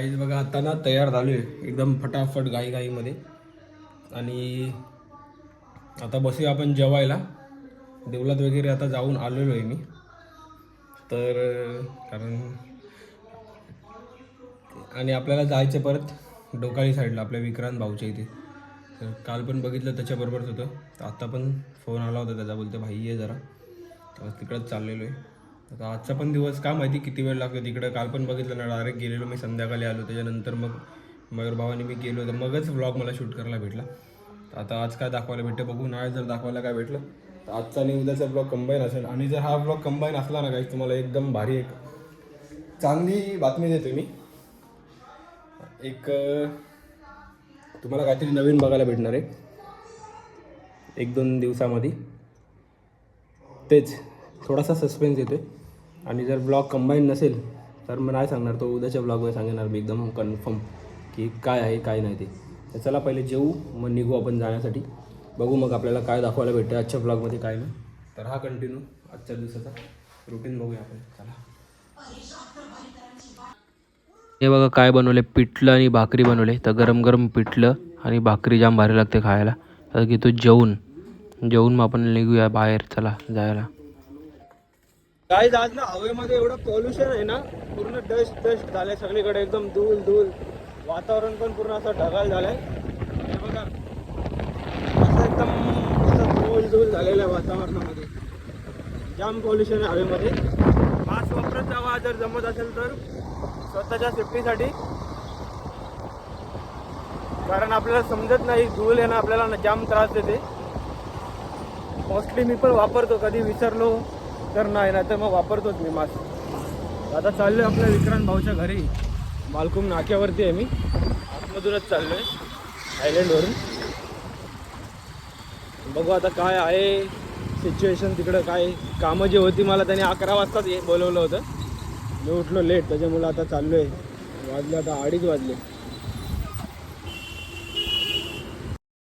Guys बघा आता ना तयार झालो आहे एकदम फटाफट गाई गाईमध्ये आणि आता बसूया आपण जेवायला. देवलात वगैरे आता जाऊन आलेलो आहे मी. तर कारण आणि आपल्याला जायचं परत डोकाळी साईडला आपल्या विक्रांत भाऊच्या इथे. तर काल पण बघितलं त्याच्याबरोबरच होतं. तर आत्ता पण फोन आला होता त्याचा बोलतो भाई ये जरा. तर तिकडंच चाललेलो आहे. आता आजचा पण दिवस काय माहिती किती वेळ लागतो तिकडं? काल पण बघितलं ना डायरेक्ट गेलेलो मी संध्याकाळी आलो त्याच्यानंतर मग मयूर भावाने मी गेलो तर मगच व्लॉग मला शूट करायला भेटला. तर आता आज काय दाखवायला भेटतं बघू नाही जर दाखवायला काय भेटलं तर आजचा आणि उद्याचा ब्लॉग कंबाईन असेल. आणि जर हा ब्लॉग कंबाईन असला ना काही तुम्हाला एकदम भारी एक चांगली बातमी देतो मी. एक तुम्हाला काहीतरी नवीन बघायला भेटणार आहे. एक दोन दिवसामध्ये. तेच थोडासा सस्पेन्स येतोय. आणि जर ब्लॉग कंबाईन नसेल तर मग नाही सांगणार. तो उद्याच्या ब्लॉगमध्ये सांगणार मी एकदम कन्फर्म की काय आहे काय नाही ते. तर चला पहिले जेऊ मग निघू आपण जाण्यासाठी. बघू मग आपल्याला काय दाखवायला भेटतं आजच्या ब्लॉगमध्ये काय नाही. तर हा कंटिन्यू आजच्या दिवसाचा रुटीन बघूया आपण. चला. हे बघा काय बनवले पिठलं आणि भाकरी बनवले तर गरम गरम पिठलं आणि भाकरी जाम भारी लागते खायला. तर की तो जेवून. जेवून मग आपण निघूया बाहेर. चला जायला. काय आज ना हवेमध्ये एवढं पॉल्युशन आहे ना पूर्ण डस्ट डस्ट झालंय सगळीकडे एकदम धूल धूल. वातावरण पण पूर्ण असं ढगाळ झालंय. हे बघा. असं एकदम असं धूल धूल झालेलं आहे वातावरणामध्ये. जाम पॉल्युशन आहे हवेमध्ये. मास्क वापरत जावा जर जमत असेल तर. स्वतःच्या सेफ्टीसाठी कारण आपल्याला समजत नाही धूल आहे ना आपल्याला ना जाम त्रास देते. मोस्टली मी पण वापरतो कधी विसरलो. तर नाही नाही तर मग वापरतोच मी मास्क. आता चाललोय आपल्या विक्रांत भाऊच्या घरी. मालकुम नाक्यावरती आहे मी. आतमधूनच चाललोय आयलंडवरून बघू आता काय आहे. सिच्युएशन तिकडं काय. कामं जी होती मला त्याने अकरा वाजताच ये बोलवलं होतं. मी उठलो लेट त्याच्यामुळे आता चाललोय. वाजले आता अडीच वाजले.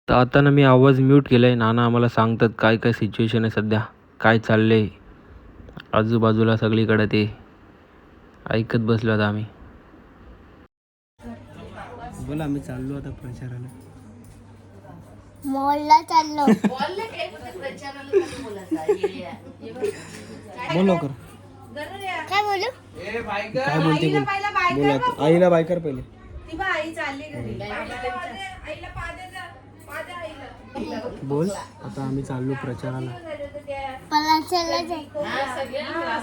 तर आता ना मी आवाज म्यूट केला आहे नाना आम्हाला सांगतात काय काय सिच्युएशन आहे सध्या? काय चाललं आहे आजूबाजूला सगळीकडे ते ऐकत बसलो आता आम्ही. बोला आम्ही चाललो आता प्रचाराला. मॉलला चाललो. बोल लवकर. काय बोलू? काय बोलते बोल. बोला आता. आईला बाय कर पहिले बोल आता आम्ही चाललो प्रचाराला.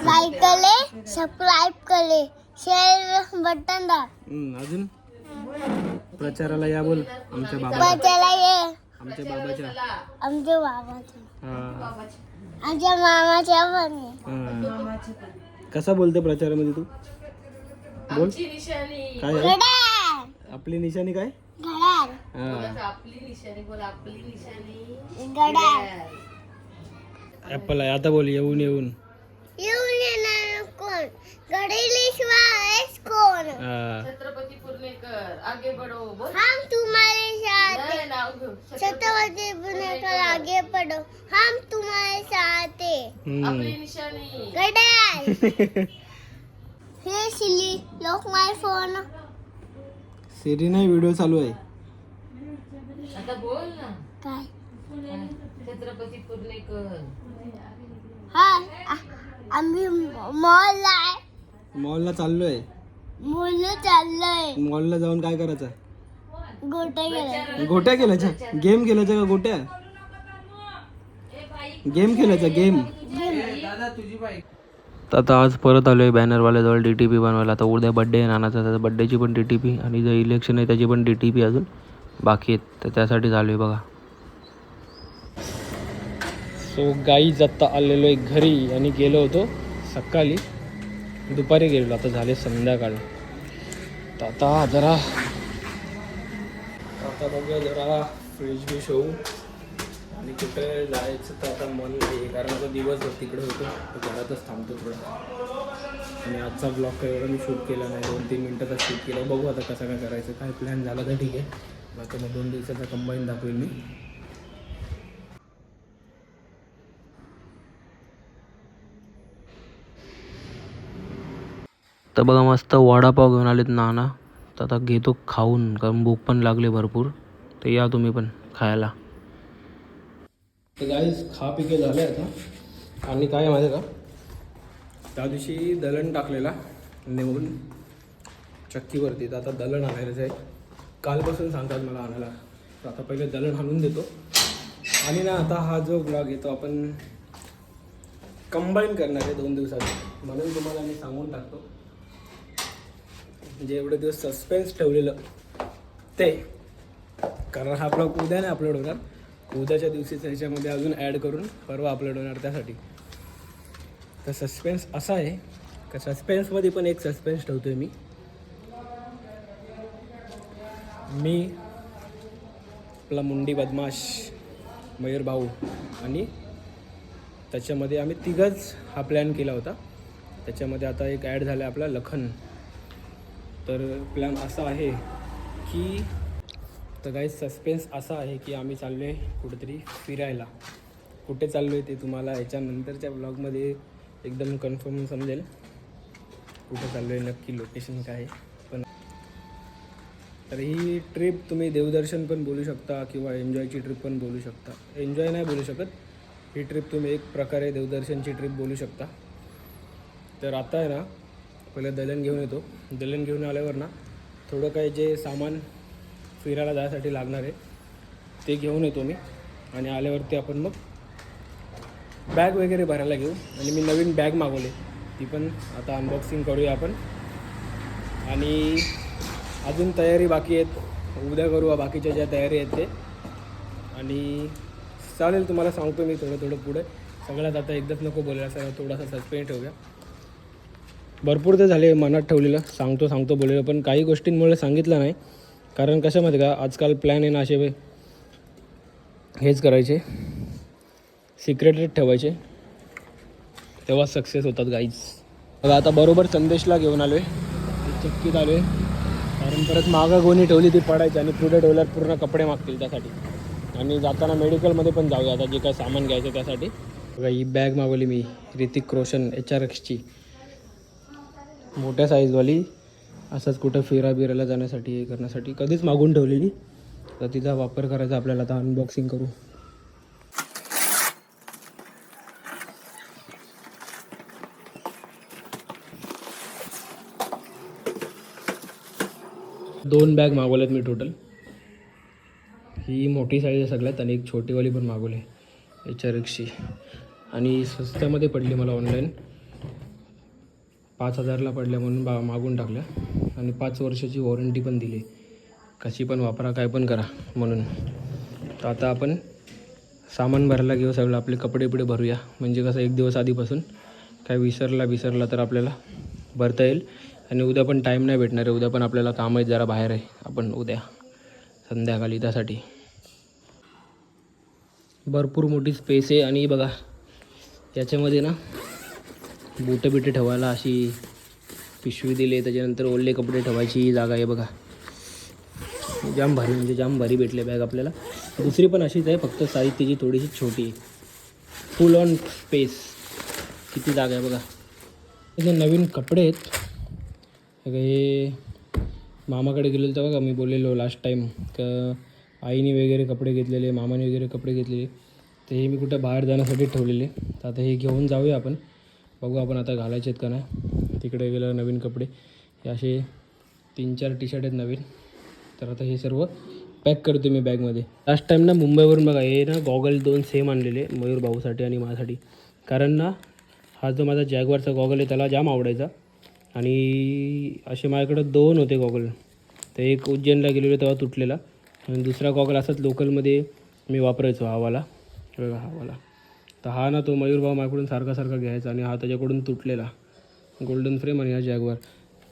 लाईक केले सबस्क्राईब केले शेअर बटन दाब. अजून? प्रचाराला या बोल आमच्या बाबा बचायला ये. आमच्या बाबाच्या. आमच्या बाबाचे हा, आमच्या मामाच्या पण ये. हा. कसा बोलते प्रचारामध्ये तू? बोल. काय आहे? आपली निशाणी काय? हा. घड्याळ ऍपल आहे. आता बोल येऊन येऊन. येऊन येणार कोण? घडीलिशिवाय कोण? हा. हम तुम्हारे साथ. हैं। छत्रपति पुणेकर आगे बढ़ो. हम तुम्हारे साथ. हैं। हम्म. घड्याळ हे सिली लोक माय फोन सिरी नाही व्हिडिओ चालू आहे. काय? हा आ- आम्ही मॉलला आहे. मॉलला चाललोय. मुलं चाललंय. मॉलला जाऊन काय करायचं? गोटे गेलं गोट्या खेळायच्या? गेम खेळायच्या का गोट्या? गेम खेळायचा गेम. तर आता आज परत आलो आहे बॅनरवाल्याजवळ डी टी पी बनवायला. आता उद्या बड्डे आहे नानाचा तर बड्डेची पण डी टी पी आणि जे इलेक्शन आहे त्याची पण डी टी पी अजून. बाकी आहेत तर त्यासाठी चालू आहे बघा. सो गाईज आत्ता आलेलो आहे घरी आणि गेलो होतो सकाळी. दुपारी गेलो आता झाले संध्याकाळ. तर आता जरा आता बघूया जरा फ्रीज बिश होऊ आणि कुठे जायचं तर आता मन नाही कारण आता दिवसभर तिकडे होतो. तर घरातच थांबतो थोडं. आणि आजचा ब्लॉग काही एवढा मी शूट केला नाही दोन तीन मिनटाचा शूट केला. बघू आता कसं काय करायचं काय प्लॅन झाला तर ठीक आहे. बाकी मग दोन दिवसाचा कंबाईन दाखवेल मी. तर बघा मस्त वडापाव घेऊन आलेत नाना. तर आता घेतो खाऊन कारण भूक पण लागली भरपूर. तर या तुम्ही पण खायला. तर गाईज खा पिके झाले आता. आणि काय माहिती का? त्या दिवशी दलण टाकलेला. नेऊन चक्कीवरती. तर आता दलण आणायलाच आहे कालपासून सांगतात मला आणायला तर आता पहिले दलण हाणून देतो. आणि ना आता हा जो ब्लॉग येतो आपण कंबाईन करणार आहे दोन दिवसात. म्हणून तुम्हाला मी सांगून टाकतो. जे एवढे दिवस सस्पेन्स ठेवलेलं ते. कारण हा ब्लॉग उद्या नाही अपलोड होणार. उद्याच्या दिवशीच ह्याच्यामध्ये अजून ॲड करून परवा अपलोड होणार त्यासाठी. तर सस्पेन्स असा आहे. का सस्पेन्समध्ये पण एक सस्पेन्स ठेवतो आहे मी. मी आपला मुंडी बदमाश मयूर भाऊ आणि त्याच्यामध्ये आम्ही तिघंच हा प्लॅन केला होता. त्याच्यामध्ये आता एक ॲड झाला आपला लखन. तर प्लॅन असा आहे की तर काही सस्पेन्स असा आहे की आम्ही चाललो आहे कुठेतरी फिरायला. कुठे चाललो आहे ते तुम्हाला याच्यानंतरच्या ब्लॉगमध्ये एकदम कन्फर्म समजेल. कुठे चाललो आहे नक्की लोकेशन काय आहे. तर ही ट्रिप तुम्ही देवदर्शन पण बोलू शकता किंवा एन्जॉयची ट्रिप पण बोलू शकता. एन्जॉय नाही बोलू शकत. ही ट्रिप तुम्ही एक प्रकारे देवदर्शनची ट्रिप बोलू शकता. तर आता आहे ना पहिलं दलन घेऊन येतो. दलन घेऊन आल्यावर ना थोडं काही जे सामान फिरायला जायसाठी लागणार आहे ते घेऊन येतो मी. आणि आल्यावरती आपण मग बॅग वगैरे भरायला घेऊ. आणि मी नवीन बॅग मागवली. ती पण आता अनबॉक्सिंग करूया आपण. आणि अजून तयारी बाकी आहेत. उद्या करू बाकीच्या ज्या तयारी आहेत ते. आणि चालेल तुम्हाला सांगतो मी थोडं थोडं पुढे. सगळ्यात आता एकदाच नको बोलायला सगळं थोडासा सस्पेंड ठेवूया. भरपूर ते झाले मनात ठेवलेलं सांगतो सांगतो बोललेलं पण काही गोष्टींमुळे सांगितलं नाही. कारण कशामध्ये का आजकाल प्लॅन आहे ना असे हेच करायचे. सिक्रेटेड ठेवायचे. तेव्हा सक्सेस होतात गाईज बघा आता बरोबर संदेशला घेऊन आलो आहे चक्कीत आलो आहे. कारण परत मागं गोणी ठेवली ती पडायची आणि पुढे ठेवल्यावर पूर्ण कपडे मागतील त्यासाठी. आणि जाताना मेडिकलमध्ये पण जाऊया आता जे काय सामान घ्यायचं त्यासाठी. बघा ही बॅग मागवली मी ऋतिक रोशन एच आर एक्सची मोठ्या साईजवाली असंच कुठं फिरा बिरायला जाण्यासाठी हे करण्यासाठी कधीच मागून ठेवलेली. तर तिचा वापर करायचा आपल्याला आता अनबॉक्सिंग करू. दोन बॅग मागवल्यात मी टोटल ही मोठी साईज आहे सगळ्यात आणि एक छोटीवाली पण मागवली आहे. एच आर आणि स्वस्तामध्ये पडली मला ऑनलाईन पाच हजारला पडल्या म्हणून बा मागून टाकल्या. आणि पाच वर्षाची वॉरंटी पण दिली. कशी पण वापरा काय पण करा म्हणून. तर आता आपण सामान भरायला घेऊ सगळं आपले कपडे बिपडे भरूया. म्हणजे कसं एक दिवस आधीपासून. काय विसरला विसरला तर आपल्याला भरता येईल. आणि उद्या पण टाईम नाही भेटणार आहे. उद्या पण आपल्याला काम आहेत जरा बाहेर आहे. आपण उद्या संध्याकाळी त्यासाठी. भरपूर मोठी स्पेस आहे आणि बघा याच्यामध्ये ना बुटं बिटं ठेवायला अशी पिशवी दिली आहे. त्याच्यानंतर ओले कपडे ठेवायची जागा आहे बघा. जाम भारी म्हणजे जाम भारी भेटले बॅग आपल्याला. दुसरी पण अशीच आहे फक्त साईज तिची थोडीशी छोटी आहे. फुल ऑन स्पेस किती जागा आहे बघा. इथे नवीन कपडे आहेत. हे हे मामाकडे गेलेलो तेव्हा का मी बोललेलो लास्ट टाईम का आईने वगैरे कपडे घेतलेले मामाने वगैरे कपडे घेतलेले. तर हे मी कुठं बाहेर जाण्यासाठी ठेवलेले. तर आता हे घेऊन जाऊया आपण. बघू आपण आता घालायचे आहेत का नाही. तिकडे गेलं नवीन कपडे. हे असे तीन चार टी शर्ट आहेत नवीन. तर आता हे सर्व पॅक करतो मी बॅगमध्ये लास्ट टाईम ना मुंबईवरून बघा हे ना गॉगल दोन सेम आणलेले मयूर भाऊसाठी आणि माझ्यासाठी. कारण ना हा जो माझा जॅगवारचा गॉगल आहे त्याला जाम आवडायचा. आणि असे माझ्याकडं दोन होते गॉगल. तर एक उज्जैनला गेलेलो तेव्हा तुटलेला. आणि दुसरा गॉगल असाच लोकलमध्ये मी वापरायचो हावाला. बघा हावाला. तर हा ना तो मयूरभाऊ माझ्याकडून सारखा सारखा घ्यायचा आणि हा त्याच्याकडून तुटलेला. गोल्डन फ्रेम आणि हा जॅगवार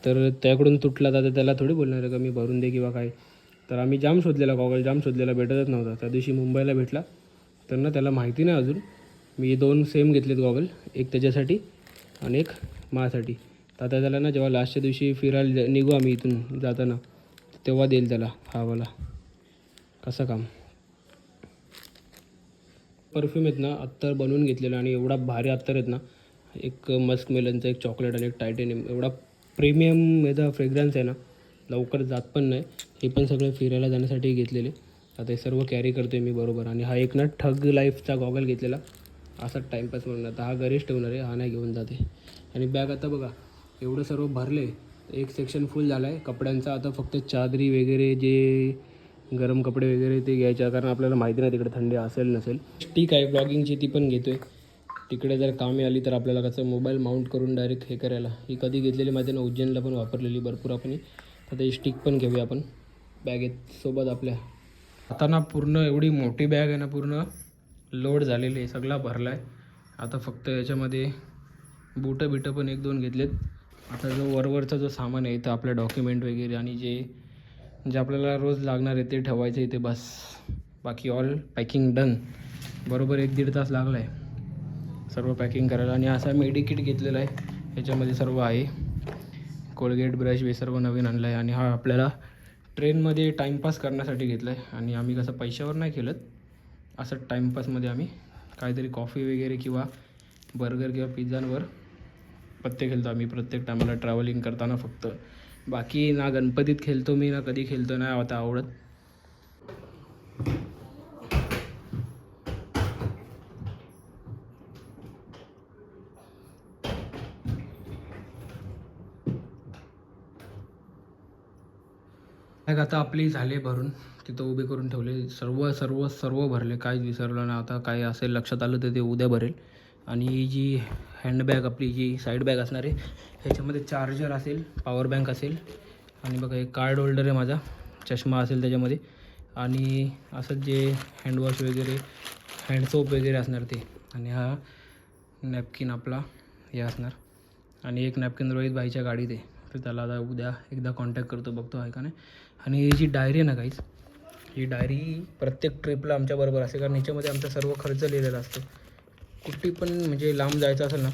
तर त्याकडून तुटला तर त्याला थोडी बोलणार आहे का मी भरून दे किंवा काय? तर आम्ही जाम शोधलेला गॉगल जाम शोधलेला भेटतच नव्हता. त्या दिवशी मुंबईला भेटला. तर ना त्याला माहिती नाही अजून. मी दोन सेम घेतलेत गॉगल. एक त्याच्यासाठी आणि एक माझ्यासाठी. आता त्याला ना जेव्हा लास्टच्या दिवशी फिरायला निघू आम्ही इथून जाताना तेव्हा देईल त्याला हा कसं काम? परफ्यूम आहेत ना अत्तर बनवून घेतलेला आणि एवढा भारी अत्तर आहेत ना एक मस्क मेलनचा एक चॉकलेट आणि एक टायटेनियम एवढा प्रीमियम याचा फ्रेग्रन्स आहे ना लवकर जात पण नाही. हे पण सगळं फिरायला जाण्यासाठी घेतलेले. आता हे सर्व कॅरी करतोय मी बरोबर आणि हा एक ना ठग लाईफचा गॉगल घेतलेला. असा टाईमपास म्हणून आता हा घरीच ठेवणार आहे हा नाही घेऊन जाते. आणि बॅग आता बघा एवढं सर्व भरले एक सेक्शन फुल झाला आहे कपड्यांचा आता फक्त चादरी वगैरे जे गरम कपडे वगैरे ते घ्यायचे कारण आपल्याला माहिती नाही तिकडे थंडी असेल नसेल. ठीक आहे ब्लॉगिंगची ती पण घेतोय. तिकडे जर कामे आली तर आपल्याला कसं मोबाईल माउंट करून डायरेक्ट हे करायला. ही कधी घेतलेली माहिती ना उज्जैनला पण वापरलेली भरपूर आपण आता ही स्टिक पण घेऊया आपण. बॅगेत सोबत आपल्या. आता ना पूर्ण एवढी मोठी बॅग आहे ना पूर्ण लोड झालेली आहे सगळा भरला आहे आता फक्त याच्यामध्ये बुटं बिटं पण एक दोन घेतलेत. आता जो वरवरचा जो सामान आहे तर आपलं डॉक्युमेंट वगैरे आणि जे जे आपल्याला रोज लागणार आहे ते ठेवायचं इथे बस. बाकी ऑल पॅकिंग डन बरोबर एक दीड तास लागला आहे सर्व पॅकिंग करायला आणि असा मेडिकिट घेतलेला आहे. याच्यामध्ये सर्व आहे. कोलगेट ब्रश हे सर्व नवीन आणलं आहे आणि हा आपल्याला ट्रेनमध्ये टाईमपास करण्यासाठी घेतला आहे आणि आम्ही कसं पैशावर नाही केलं असं टाईमपासमध्ये आम्ही काहीतरी कॉफी वगैरे किंवा बर्गर किंवा पिझ्झांवर पत्ते खेळतो आम्ही प्रत्येक टायमाला ट्रॅव्हलिंग करताना फक्त. बाकी ना गणपतीत खेळतो मी ना कधी खेळतो नाही आता आवडत. मग आता आपली झाले भरून. तिथं उभे करून ठेवले. सर्व सर्व सर्व भरले. काहीच विसरलं ना आता. काय असेल लक्षात आलं तर ते उद्या भरेल. आणि ही जी हँडबॅग आपली जी साईड बॅग असणार आहे ह्याच्यामध्ये चार्जर असेल पॉवर बँक असेल. आणि बघा एक कार्ड होल्डर आहे माझा चष्मा असेल त्याच्यामध्ये. आणि असंच जे हँडवॉश वगैरे हँडसोप वगैरे असणार ते. आणि हा नॅपकिन आपला हे असणार. आणि एक नॅपकिन रोहित भाईच्या गाडीत आहे. तर त्याला आता उद्या एकदा कॉन्टॅक्ट करतो बघतो आहे का नाही. आणि ही जी डायरी आहे ना काहीच ही डायरी प्रत्येक ट्रिपला आमच्याबरोबर असते. कारण याच्यामध्ये आमचा सर्व खर्च लिहिलेला असतो. कुठे पण म्हणजे लांब जायचं असेल ना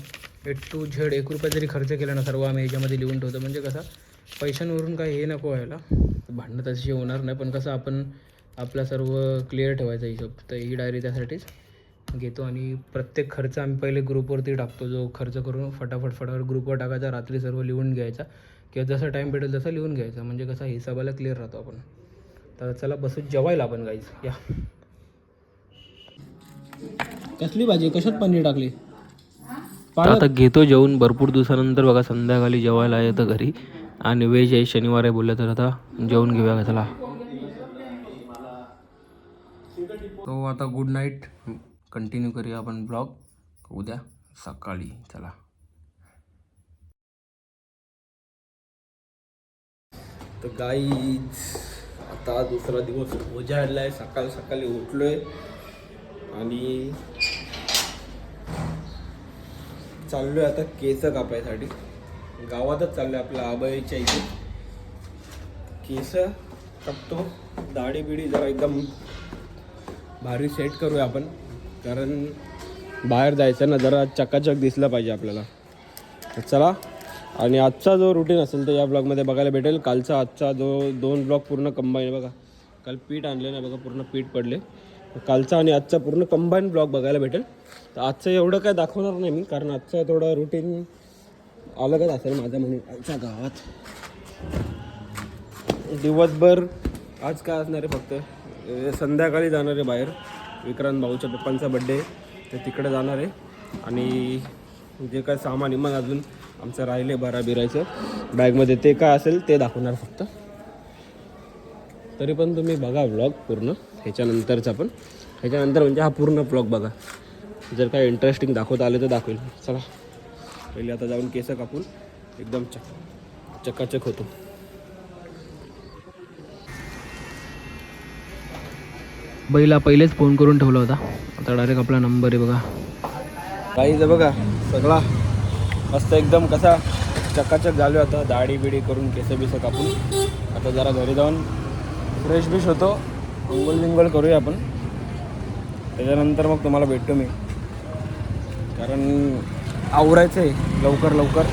ए टू झेड एक रुपया जरी खर्च केला ना सर्व आम्ही याच्यामध्ये लिहून ठेवतो. म्हणजे कसं पैशांवरून काही हे नको व्हायला. भांडणं तशी होणार नाही पण कसं आपण आपला सर्व क्लिअर ठेवायचा हिशोब. तर ही डायरी त्यासाठीच घेतो आणि प्रत्येक खर्च आम्ही पहिले ग्रुपवरती टाकतो. जो खर्च करून फटाफट फटाफट ग्रुपवर टाकायचा रात्री सर्व लिहून घ्यायचा. किंवा जसा टाईम भेटेल तसा लिहून घ्यायचा. म्हणजे कसा हिसाबाला क्लिअर राहतो आपण. तर चला बसू जेवायला आपण गाईज या. कसली भाजी? कशात पनीर टाकली? आता घेतो जेवून. भरपूर दिवसानंतर बघा संध्याकाळी जेवायला येतं घरी. आणि व्हेज आहे शनिवार आहे बोललं तर आता जेवण घेऊया का? चला. तो आता गुड नाईट कंटिन्यू करूया आपण ब्लॉग उद्या सकाळी. चला. तर गाईज आता दुसरा दिवस उजाडला आहे सकाळ सकाळी उठलोय. आणि चाललोय आता केस कापायसाठी. गावातच चाललोय आपल्या आबाईच्या इथे. केस कापतो. दाढी बिडी जरा एकदम भारी सेट करूया आपण. कारण बाहेर जायचं ना जरा चकाचक दिसलं पाहिजे आपल्याला. चला. आणि आजचा जो रुटीन असेल तर या ब्लॉगमध्ये बघायला भेटेल. कालचा आजचा जो दोन ब्लॉग पूर्ण कंबाईन बघा. काल पीठ आणले ना बघा पूर्ण पीठ पडले. कालचा आणि आजचा पूर्ण कंबाईन ब्लॉग बघायला भेटेल. तर आजचं एवढं काय दाखवणार नाही मी कारण आजचा थोडं रुटीन अलगच असेल माझ्या म्हणून. आमच्या गावात. दिवसभर आज काय असणार आहे फक्त? संध्याकाळी जाणार आहे बाहेर. विक्रांत भाऊच्या पप्पांचा बड्डे तर तिकडे जाणार आहे. आणि जे काय सामान इमान अजून आमचं राहिले बारा बिरायचं. बॅगमध्ये ते काय असेल ते दाखवणार फक्त. तरी पण तुम्ही बघा व्लॉग पूर्ण. ह्याच्यानंतरचा पण. ह्याच्यानंतर म्हणजे हा पूर्ण व्लॉग बघा. जर काय इंटरेस्टिंग दाखवता आले तर दाखवेल. चला. पहिले आता जाऊन केस कापून एकदम चक चकाचक होतो. बैला पहिलेच फोन करून ठेवला होता. आता डायरेक्ट आपला नंबर आहे बघा. काहीच बघा सगळा मस्त एकदम कसा चकाचक झालो आता. दाढी बिडी करून केस बिस कापून. आता जरा घरी जाऊन फ्रेश बिश होतो. अंघोळ बिंगोळ करूया आपण. त्याच्यानंतर मग तुम्हाला भेटतो मी. कारण आवरायचं आहे लवकर लवकर.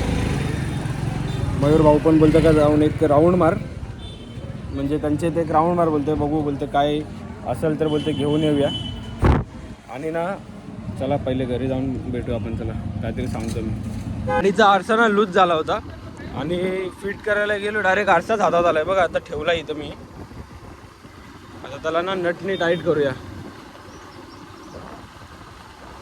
मयूर भाऊ पण बोलतो का जाऊन एक राऊंड मार. म्हणजे त्यांचे ते एक राऊंड मार बोलते बघू बोलते काय असेल तर बोलते घेऊन येऊया. आणि ना चला पहिले घरी जाऊन भेटू आपण चला. काहीतरी सांगतो मी. गाडीचा आरसा ना लूज झाला होता. आणि फिट करायला गेलो डायरेक्ट आरसाच हातात आला आहे बघा आता ठेवला इथं मी. हाताला त्याला ना नटनी टाईट करूया.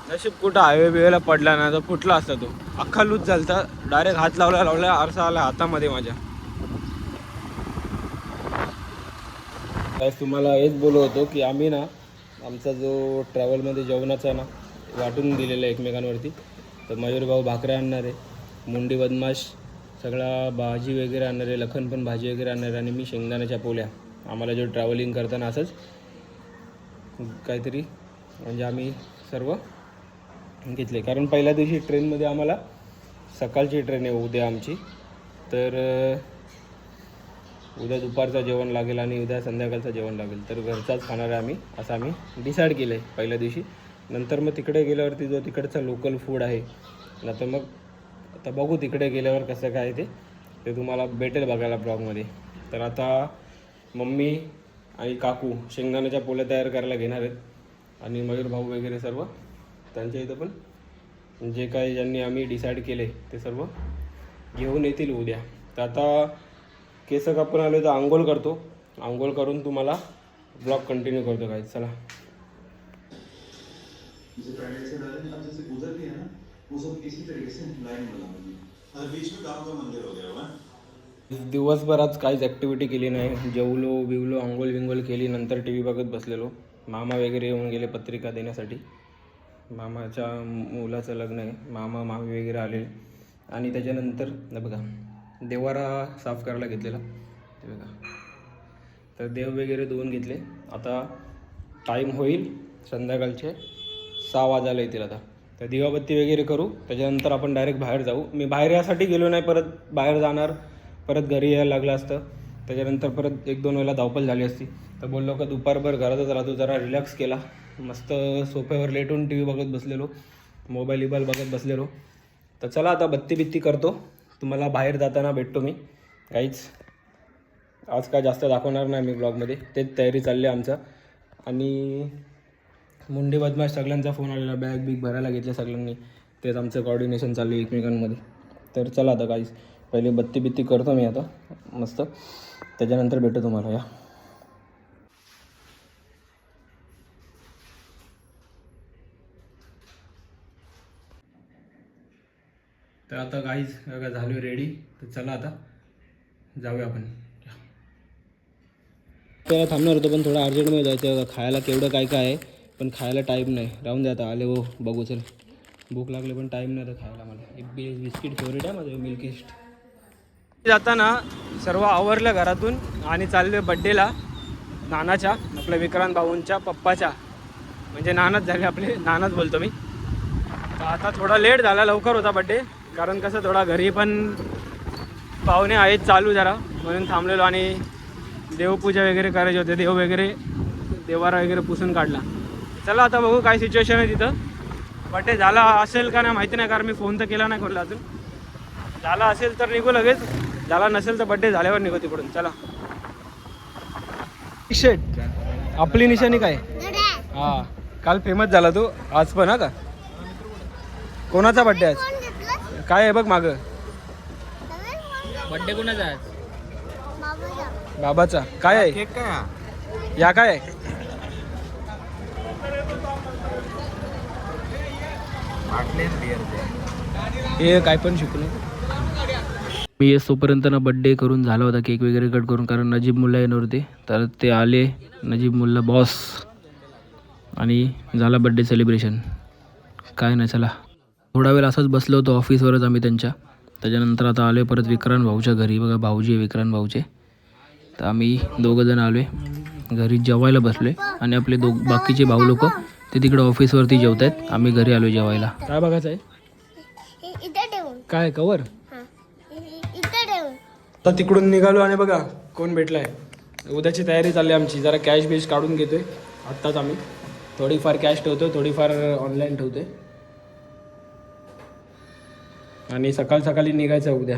नशीब कुठं हायवे बिवेला पडला ना तर फुटला असता तो. अख्खा लूज झालता डायरेक्ट हात लावला लावला आरसा आला हातामध्ये माझ्या. तुम्हाला हेच बोलत होतो की आम्ही ना आमचा जो ट्रॅव्हलमध्ये जेवणाचा ना वाटून दिलेला आहे एकमेकांवरती. तर मयूर भाऊ भाकऱ्या आणणार आहे मुंडी बदमाश सगळा भाजी वगैरे आणणार आहे लखन पण भाजी वगैरे आणणार आहे आणि मी शेंगदाण्याच्या पोल्या आम्हाला जो ट्रॅव्हलिंग करताना असंच काहीतरी म्हणजे आम्ही सर्व घेतले. कारण पहिल्या दिवशी ट्रेनमध्ये आम्हाला सकाळची ट्रेन आहे उद्या आमची. तर उद्या दुपारचं जेवण लागेल आणि उद्या संध्याकाळचं जेवण लागेल. तर घरचाच खाणार आहे आम्ही असं आम्ही डिसाईड केलं आहे पहिल्या दिवशी. नंतर मग तिकडे गेल्यावरती जो तिकडचा लोकल फूड आहे नंतर मग आता बघू तिकडे गेल्यावर कसं काय ते. ते तुम्हाला भेटेल बघायला ब्लॉगमध्ये तर आता मम्मी आणि काकू शेंगदाण्याच्या पोळ्या तयार करायला घेणार आहेत. आणि मयूर भाऊ वगैरे सर्व. त्यांच्या इथं पण जे काही ज्यांनी आम्ही डिसाईड केले ते सर्व घेऊन येतील उद्या. तर आता केस कापून आलो तर आंघोळ करतो. आंघोळ करून तुम्हाला ब्लॉग कंटिन्यू करतो काय चला. जैसे ना. वो सब इसी तरीके से लाइन बना बीच में गांव का मंदिर हो गया है दिवसभर आज काहीच ॲक्टिव्हिटी केली नाही. जेवलो बिवलो आंघोळ विंगोल केली नंतर टी व्ही बघत बसलेलो. मामा वगैरे येऊन गेले पत्रिका देण्यासाठी. मामाच्या मुलाचं लग्न आहे. मामा मामी वगैरे आले. आणि त्याच्यानंतर न बघा देवारा साफ करायला घेतलेला. ते बघा. तर देव वगैरे धुवून घेतले. आता टाईम होईल. संध्याकाळचे सहा वाजायला येतील आता. तर दिवाबत्ती वगैरे करू. त्याच्यानंतर आपण डायरेक्ट बाहेर जाऊ. मी बाहेर यासाठी गेलो नाही. परत बाहेर जाणार परत घरी यायला लागलं असतं. त्याच्यानंतर परत एक दोन वेळेला धावपल झाली असती. तर बोललो का दुपारभर घरातच राहतो जरा रिलॅक्स केला. मस्त सोफ्यावर लेटून टी व्ही बघत बसलेलो. मोबाईल इबाईल बघत बसलेलो. तर चला आता बत्ती बित्ती करतो. तुम्हाला बाहेर जाताना भेटतो मी. काहीच आज काय जास्त दाखवणार नाही मी ब्लॉगमध्ये तेच तयारी चालली आहे आमचं. आणि मुंडे बदमाश सगळ्यांचा फोन आलेला. बॅग बिग भरायला घेतल्या सगळ्यांनी. तेच आमचं कॉर्डिनेशन चालू आहे एकमेकांमध्ये. तर चला आता काहीच पहिले बत्ती बित्ती करतो मी आता. मस्त. त्याच्यानंतर भेटतो तुम्हाला या. तर आता काहीच बघा झालो रेडी तर चला आता. जाऊया आपण. त्याला थांबणार होतो पण थोडं अर्जंटमध्ये जायचं खायला केवढं काय काय आहे पण खायला टाईम नाही. राहून द्या आता. आले हो बघू चल. भूक लागले पण टाईम नाही तर खायला मला. एक बिस्किट फेवरेट आहे माझं मिल्किस्ट जाताना सर्व आवरलं घरातून आणि चालले बड्डेला नानाच्या आपल्या विक्रांत भाऊंच्या पप्पाच्या. म्हणजे नानाच झाले आपले नानाच बोलतो मी. तर आता थोडा लेट झाला लवकर होता बड्डे कारण कसं थोडा घरी पण पाहुणे आहेत चालू जरा. म्हणून थांबलेलो आणि देवपूजा वगैरे करायचे होते. देव वगैरे देवारा वगैरे पुसून काढला. चला आता बघू काय सिच्युएशन आहे तिथं. बड्डे झाला असेल का नाही माहिती नाही कारण मी फोन तर केला नाही खोलला अजून. झाला असेल तर निघू लगेच. झाला नसेल तर बड्डे झाल्यावर निघू तिकडून. चला. शेट आपली निशाणी काय? हा काल फेमस झाला तू आज पण हा का? कोणाचा बड्डे आज? काय आहे बघ मागं? बड्डे कुणाचा आहे बाबूचा. बाबाचा काय आहे या काय आहे? हे काय पण शिकलो मी येतोपर्यंत ना बड्डे करून झाला होता केक वगैरे कट करून कारण नजीब मुल्ला येणार होते. तर ते आले नजीब मुल्ला बॉस आणि झाला बड्डे सेलिब्रेशन काय नाही चला. थोडा वेळ असंच बसलो होतो ऑफिसवरच आम्ही त्यांच्या. त्याच्यानंतर आता आलो परत विक्रांत भाऊच्या घरी. बघा भाऊजी आहे विक्रांत भाऊचे. तर आम्ही दोघंजण आलो आहे घरी जेवायला बसलो आणि आपले दो बाकीचे भाऊ लोक ते तिकडे ऑफिसवरती जेवत आहेत आम्ही घरी आलो जेवायला. काय बघायचं आहे काय कवर आता तिकडून निघालो आणि बघा कोण भेटलाय. उद्याची तयारी चालली आहे आमची. जरा कॅश बिश काढून घेतोय. आत्ताच आम्ही. थोडीफार कॅश ठेवतो थोडीफार ऑनलाईन ठेवतोय. आणि सकाळ सकाळी निघायचं आहे उद्या.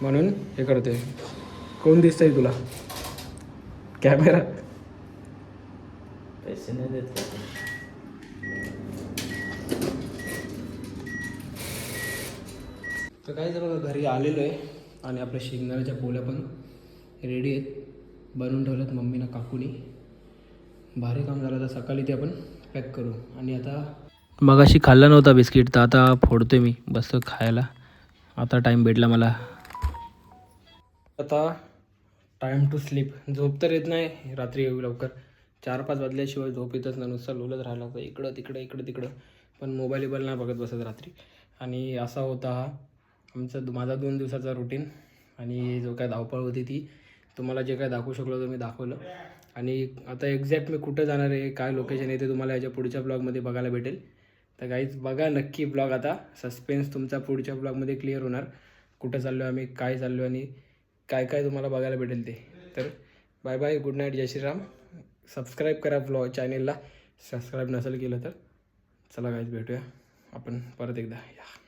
म्हणून हे करतोय. कोण दिसतंय तुला? कॅमेरा तर काय बघा घरी आलेलो आहे आणि आपल्या शेंगदाण्याच्या पोल्या पण रेडी आहेत. बनवून ठेवल्यात मम्मीनं काकूनी भारी काम झालं तर सकाळी ते आपण पॅक करू. आणि आता मग अशी खाल्ला नव्हता बिस्किट तर आता फोडतोय मी. बसतो खायला. आता टाईम भेटला मला. आता टाईम टू स्लीप झोप तर येत नाही रात्री येऊ लवकर. चार पाच वाजल्याशिवाय झोप येतच नाही. नुसतं लोलत राहायला लागतं इकडं तिकडं इकडं तिकडं. पण मोबाईल बिबाईल नाही बघत बसत रात्री. आणि असा होता हा आमचा माझा दोन दिवसाचा रुटीन आणि जो काय धावपळ होती ती तुम्हाला जे काय दाखवू शकलो तो मी दाखवलं. आणि आता एक्झॅक्ट मी कुठं जाणार आहे काय लोकेशन आहे ते तुम्हाला याच्या पुढच्या ब्लॉगमध्ये बघायला भेटेल. तर काहीच बघा नक्की ब्लॉग आता. सस्पेन्स तुमचा पुढच्या ब्लॉगमध्ये क्लिअर होणार. कुठं चाललो आम्ही काय चाललो आणि काय काय तुम्हाला बघायला भेटेल ते. तर बाय बाय गुड नाईट जय श्रीराम. सबस्क्राईब करा ब्लॉग चॅनेलला सबस्क्राईब नसेल केलं तर. चला काहीच भेटूया. आपण परत एकदा. या.